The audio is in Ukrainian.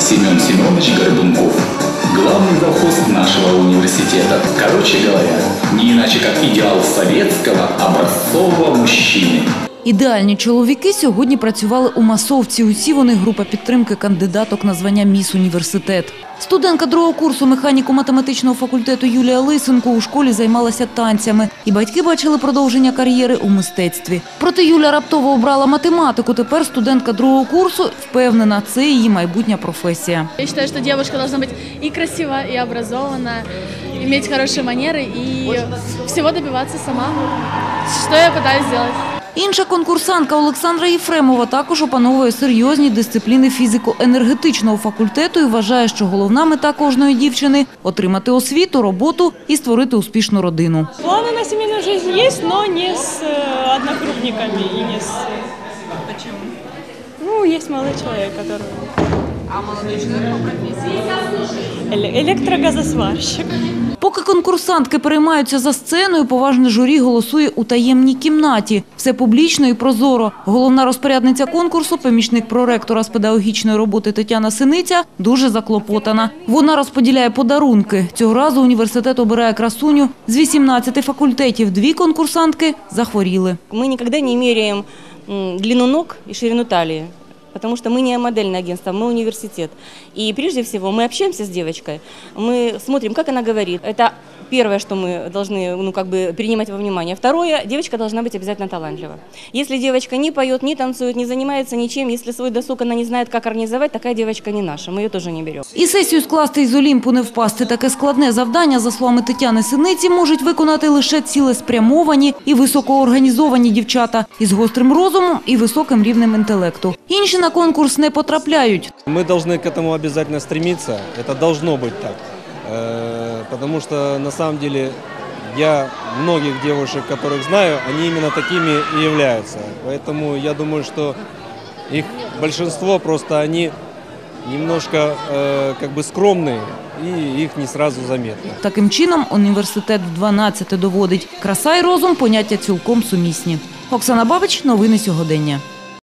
Семен Семенович Горбунков. Главный завхоз нашего университета. Короче говоря, не иначе как идеал советского образцового мужчины. Ідеальні чоловіки сьогодні працювали у масовці. Усі вони група підтримки кандидаток на звання Міс Університет. Студентка другого курсу механіко-математичного факультету Юлія Лисенко у школі займалася танцями, і батьки бачили продовження кар'єри у мистецтві. Проте Юля раптово обрала математику. Тепер студентка другого курсу впевнена, це її майбутня професія. Я считаю, что девушка должна быть и красива, и образована, иметь хорошие манеры и всего добиваться сама. Что я пытаюсь сделать. Інша конкурсантка Олександра Єфремова також опановує серйозні дисципліни фізико-енергетичного факультету і вважає, що головна мета кожної дівчини – отримати освіту, роботу і створити успішну родину. Планы на семейную жизнь есть, но не с э, одногруппниками и не с... Почему? Ну, есть молодой человек, который... А молодой человек по профессии? Электрогазосварщик. Поки конкурсантки переймаються за сценою, поважне журі голосує у таємній кімнаті. Все публічно і прозоро. Головна розпорядниця конкурсу, помічник проректора з педагогічної роботи Тетяна Синиця, дуже заклопотана. Вона розподіляє подарунки. Цього разу університет обирає красуню з 18 факультетів. Дві конкурсантки захворіли. Мы никогда не меряем м, длину ног и ширину талии, потому что мы не модельное агентство, мы университет. И прежде всего мы общаемся с девочкой, мы смотрим, как она говорит. Это первое, что мы должны ну, как бы принимать во внимание. Второе, девочка должна быть обязательно талантлива. Если девочка не поет, не танцует, не занимается ничем, если свой досуг она не знает, как организовать, такая девочка не наша, мы ее тоже не берем. І сесію скласти із Олімпу не впасти. Таке складне завдання, за словами Тетяни Синиці, можуть виконати лише цілеспрямовані і високоорганізовані дівчата із гострим розумом і високим рівнем інтелекту. Інші на конкурс не потрапляють. Мы должны к этому обязательно стремиться. Это должно быть так. Э, Потому что на самом деле я многих девушек, которых знаю, они именно такими и являются. Поэтому я думаю, что их большинство просто они немножко э, как бы скромные и их не сразу заметно. Таким чином, університет в 12 доводить. Краса і розум – поняття цілком сумісні. Оксана Бабич, новини сьогодення.